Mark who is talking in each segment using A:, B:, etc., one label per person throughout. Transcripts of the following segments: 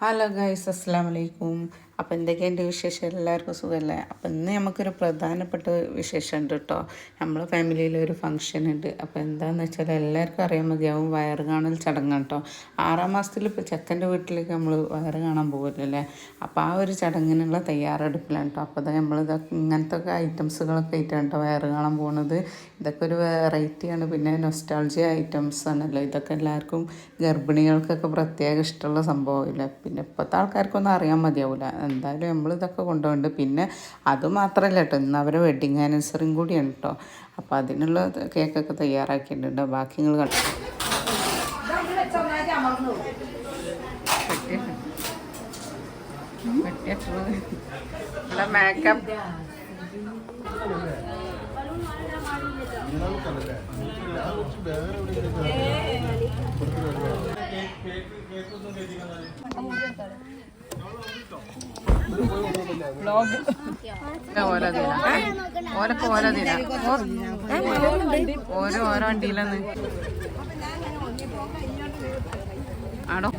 A: Hello guys അസ്സാം വലൈക്കും അപ്പോൾ എന്തൊക്കെയുണ്ട് വിശേഷം? എല്ലാവർക്കും സുഖമല്ലേ അപ്പോൾ ഇന്ന് നമുക്കൊരു പ്രധാനപ്പെട്ട വിശേഷം ഉണ്ട് കേട്ടോ നമ്മളെ ഫാമിലിയിൽ ഒരു ഫംഗ്ഷൻ ഉണ്ട് അപ്പോൾ എന്താണെന്ന് വെച്ചാൽ എല്ലാവർക്കും അറിയാൻ മതിയാവും വയറ് കാണൽ ചടങ്ങാണ് കേട്ടോ ആറാം മാസത്തിൽ ഇപ്പോൾ ചെക്കന്റെ വീട്ടിലേക്ക് നമ്മൾ വയറ് കാണാൻ പോകുമല്ലേ അപ്പോൾ ആ ഒരു ചടങ്ങിനുള്ള തയ്യാറെടുപ്പിലാണ് കേട്ടോ അപ്പോൾ നമ്മൾ ഇതൊക്കെ ഇങ്ങനത്തെ ഒക്കെ ഐറ്റംസുകളൊക്കെ ആയിട്ടാണ് കേട്ടോ വയറ് കാണാൻ പോകുന്നത് ഇതൊക്കെ ഒരു വെറൈറ്റിയാണ് പിന്നെ നൊസ്റ്റാൾജിയ ഐറ്റംസ് ആണല്ലോ. ഇതൊക്കെ എല്ലാവർക്കും ഗർഭിണികൾക്കൊക്കെ പ്രത്യേക ഇഷ്ടമുള്ള സംഭവമില്ല പിന്നെ ഇപ്പോഴത്തെ ആൾക്കാർക്കൊന്നും അറിയാൻ മതിയാവില്ല എന്തായാലും നമ്മൾ ഇതൊക്കെ കൊണ്ടുപോകുന്നുണ്ട് പിന്നെ അതുമാത്രമല്ല കേട്ടോ ഇന്ന് അവരെ വെഡിങ് ആനിവേഴ്സറിയും കൂടിയാണ് കേട്ടോ അപ്പോൾ അതിനുള്ള കേക്കൊക്കെ തയ്യാറാക്കിയിട്ടുണ്ട് ബാക്കി നിങ്ങൾ കണ്ടു മേക്കപ്പ് വ്ളോഗ് ഓരോ ദിന ഓരൊക്കെ ഓരോ ദിന ഓരോ ഓരോ വണ്ടിയിലെന്ന് ആടോ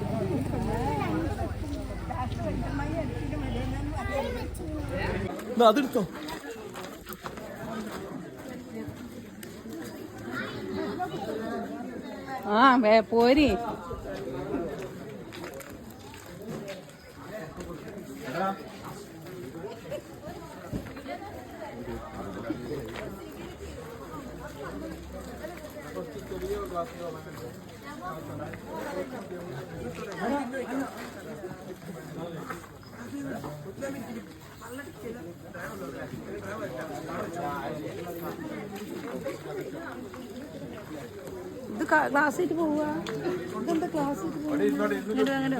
B: അതെടുത്തോ.
A: ആ വേ പോരി ഇത് ക്ലാസ്സിൽ പോവുക. ഇതെന്താ ക്ലാസ്സിൽ പോവുക? അങ്ങനെ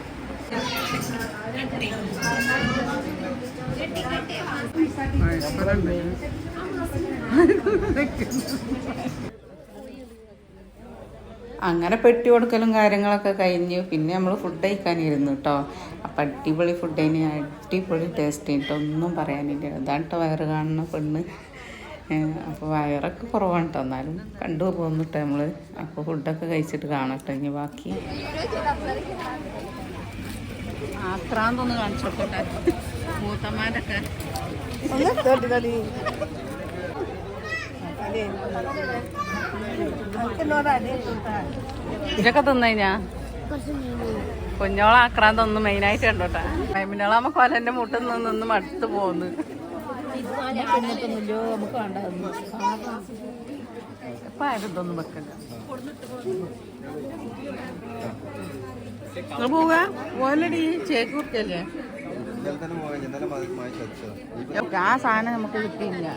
A: അങ്ങനെ പെട്ടി കൊടുക്കലും കാര്യങ്ങളൊക്കെ കഴിഞ്ഞ്. പിന്നെ നമ്മൾ ഫുഡ് കഴിക്കാനിരുന്നു കേട്ടോ അപ്പം അടിപൊളി ഫുഡ് അതിന് അടിപൊളി ടേസ്റ്റ് കേട്ടോ ഒന്നും പറയാനില്ല. അതാണ് കേട്ടോ വയറ് കാണുന്ന പെണ്ണ്. അപ്പോൾ വയറൊക്കെ കുറവാണ് കേട്ടോ എന്നാലും കണ്ടു പോന്നിട്ട് നമ്മൾ അപ്പോൾ ഫുഡൊക്കെ കഴിച്ചിട്ട് കാണട്ടെ. ഇനി ബാക്കി ആക്രാന്തൊന്ന് കാണിച്ചോട്ടെ മൂത്തമാരൊക്കെ ഇതൊക്കെ തിന്നഴിഞ്ഞാ? കുഞ്ഞോളെ ആക്രാന്തം ഒന്ന് മെയിനായിട്ട് കണ്ടോട്ടെ. മൈമിനോളാമ കൊലന്റെ മുട്ടിൽ നിന്ന് നിന്ന് മടുത്ത് പോന്ന്. ഇപ്പൊ ആരും ഇതൊന്നും വെക്കണ്ട. നിങ്ങൾ പോവുക? ഓലടി ആ സാധനം നമുക്ക് കിട്ടിയില്ല.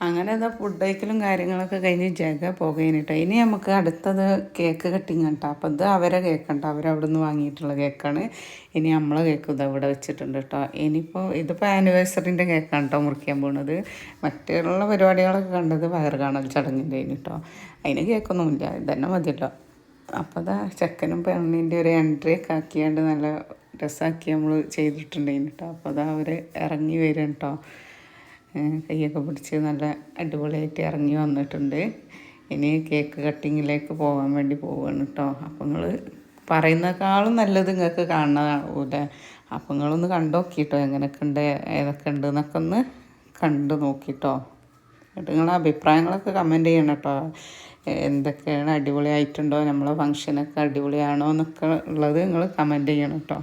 A: അങ്ങനെ അത് ഫുഡ് കഴിക്കലും കാര്യങ്ങളൊക്കെ കഴിഞ്ഞ് ജഗ പോകേനിട്ടോ. ഇനി നമുക്ക് അടുത്തത് കേക്ക് കട്ടിങ് കേട്ടോ അപ്പം ഇത് അവരെ കേക്കുണ്ട് അവരവിടെ നിന്ന് വാങ്ങിയിട്ടുള്ള കേക്കാണ് ഇനി നമ്മൾ കേക്ക് ഇത് അവിടെ വെച്ചിട്ടുണ്ട് കേട്ടോ ഇനിയിപ്പോൾ ഇതിപ്പോൾ ആനിവേഴ്സറിന്റെ കേക്കാണ് കേട്ടോ മുറിക്കാൻ പോകുന്നത് മറ്റുള്ള പരിപാടികളൊക്കെ കണ്ടത് വയറ് കാണൽ ചടങ്ങിന്റെ കേട്ടോ അതിന് കേക്കൊന്നുമില്ല ഇതന്നെ മതിയല്ലോ അപ്പോൾ അതാ ചെക്കനും പെണ്ണിന്റെ ഒരു എൻട്രി ഒക്കെ ആക്കിയാണ്ട് നല്ല രസമാക്കി നമ്മൾ ചെയ്തിട്ടുണ്ടായിരുന്നു കേട്ടോ അപ്പോൾ അതാ അവർ ഇറങ്ങി വരും കേട്ടോ കൈയൊക്കെ പിടിച്ച് നല്ല അടിപൊളിയായിട്ട് ഇറങ്ങി വന്നിട്ടുണ്ട്. ഇനി കേക്ക് കട്ടിങ്ങിലേക്ക് പോകാൻ വേണ്ടി പോവാണ് കേട്ടോ അപ്പം നിങ്ങൾ പറയുന്നേക്കാളും നല്ലത് നിങ്ങൾക്ക് കാണുന്നതാവൂലേ അപ്പം നിങ്ങളൊന്ന് കണ്ടു നോക്കിട്ടോ എങ്ങനെയൊക്കെ ഉണ്ട് ഏതൊക്കെ ഉണ്ട് എന്നൊക്കെ ഒന്ന് കണ്ടു നോക്കിട്ടോ എന്നിട്ട് നിങ്ങളുടെ അഭിപ്രായങ്ങളൊക്കെ കമന്റ് ചെയ്യണം കേട്ടോ എന്തൊക്കെയാണ് അടിപൊളിയായിട്ടുണ്ടോ? നമ്മളെ ഫങ്ഷനൊക്കെ അടിപൊളിയാണോ എന്നൊക്കെ ഉള്ളത് നിങ്ങൾ കമന്റ് ചെയ്യണം കേട്ടോ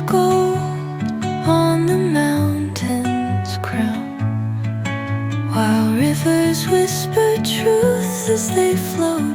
C: gold on the mountain's crown, while rivers whisper truths as they flow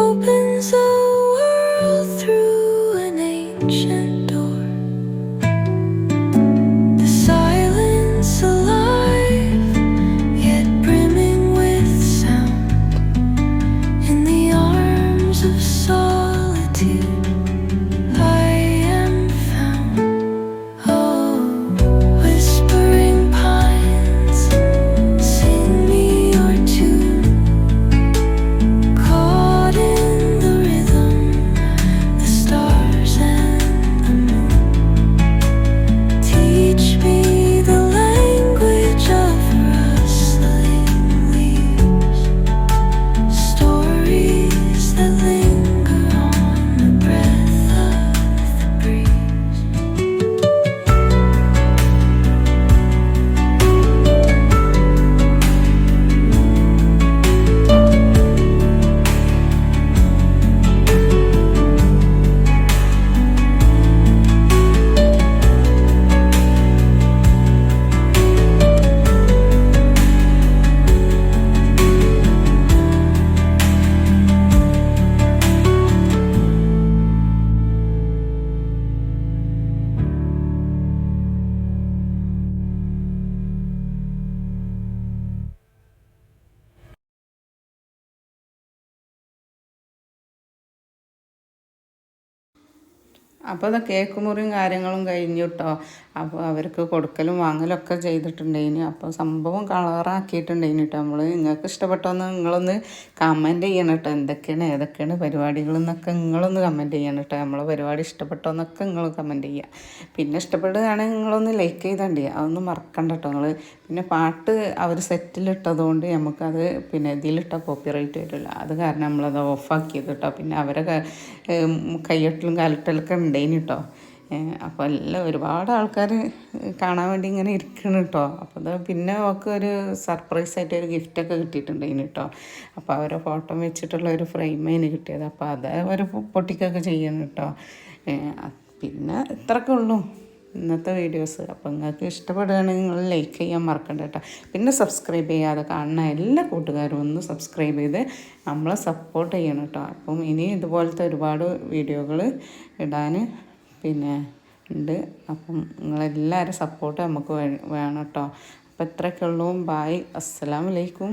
C: opens a world through an ancient
A: അപ്പോൾ അത് കേക്ക് മുറിയും കാര്യങ്ങളും കഴിഞ്ഞു കേട്ടോ അപ്പോൾ അവർക്ക് കൊടുക്കലും വാങ്ങലൊക്കെ ചെയ്തിട്ടുണ്ടായിന് അപ്പോൾ സംഭവം കളറാക്കിയിട്ടുണ്ടായിന് കേട്ടോ നമ്മൾ നിങ്ങൾക്ക് ഇഷ്ടപ്പെട്ടോന്ന് നിങ്ങളൊന്ന് കമന്റ് ചെയ്യണം കേട്ടോ എന്തൊക്കെയാണ് ഏതൊക്കെയാണ് പരിപാടികൾ എന്നൊക്കെ നിങ്ങളൊന്ന് കമന്റ് ചെയ്യണം കേട്ടോ നമ്മളെ പരിപാടി ഇഷ്ടപ്പെട്ടോന്നൊക്കെ നിങ്ങൾ കമന്റ് ചെയ്യുക പിന്നെ ഇഷ്ടപ്പെടുകയാണെങ്കിൽ നിങ്ങളൊന്ന് ലൈക്ക് ചെയ്തണ്ടി. അതൊന്നും മറക്കണ്ട കേട്ടോ നിങ്ങൾ പിന്നെ പാട്ട് അവർ സെറ്റിലിട്ടതുകൊണ്ട് നമുക്കത് പിന്നെ ഇതിലിട്ട കോപ്പിറൈറ്റ് വരില്ല. അത് കാരണം നമ്മളത് ഓഫാക്കിയത് കേട്ടോ പിന്നെ അവരെ കയ്യൊട്ടലും കാലട്ടലൊക്കെ ഉണ്ടായിന് കേട്ടോ അപ്പോൾ എല്ലാം ഒരുപാട് ആൾക്കാർ കാണാൻ വേണ്ടി ഇങ്ങനെ ഇരിക്കണം കേട്ടോ അപ്പോൾ അത് പിന്നെ അവൾക്ക് ഒരു സർപ്രൈസ് ആയിട്ട് ഒരു ഗിഫ്റ്റൊക്കെ കിട്ടിയിട്ടുണ്ടായിന് കേട്ടോ അപ്പോൾ അവരെ ഫോട്ടോ വെച്ചിട്ടുള്ള ഒരു ഫ്രെയിം അതിന് കിട്ടിയത്. അപ്പോൾ അത് ഒരു പൊട്ടിക്കൊക്കെ ചെയ്യണം കേട്ടോ പിന്നെ ഇത്രയൊക്കെ ഉള്ളൂ ഇന്നത്തെ വീഡിയോസ് അപ്പോൾ നിങ്ങൾക്ക് ഇഷ്ടപ്പെടുകയാണെങ്കിൽ നിങ്ങൾ ലൈക്ക് ചെയ്യാൻ മറക്കണ്ട കേട്ടോ പിന്നെ സബ്സ്ക്രൈബ് ചെയ്യാതെ കാണുന്ന എല്ലാ കൂട്ടുകാരും ഒന്ന് സബ്സ്ക്രൈബ് ചെയ്ത് നമ്മളെ സപ്പോർട്ട് ചെയ്യണം കേട്ടോ അപ്പം ഇനി ഇതുപോലത്തെ ഒരുപാട് വീഡിയോകൾ ഇടാൻ പിന്നെ ഉണ്ട്. അപ്പം നിങ്ങളെല്ലാവരും സപ്പോർട്ട് നമുക്ക് വേണം കേട്ടോ അപ്പം ഇത്രയൊക്കെ ഉള്ളൂ. ബായ് അസ്സലാമലൈക്കും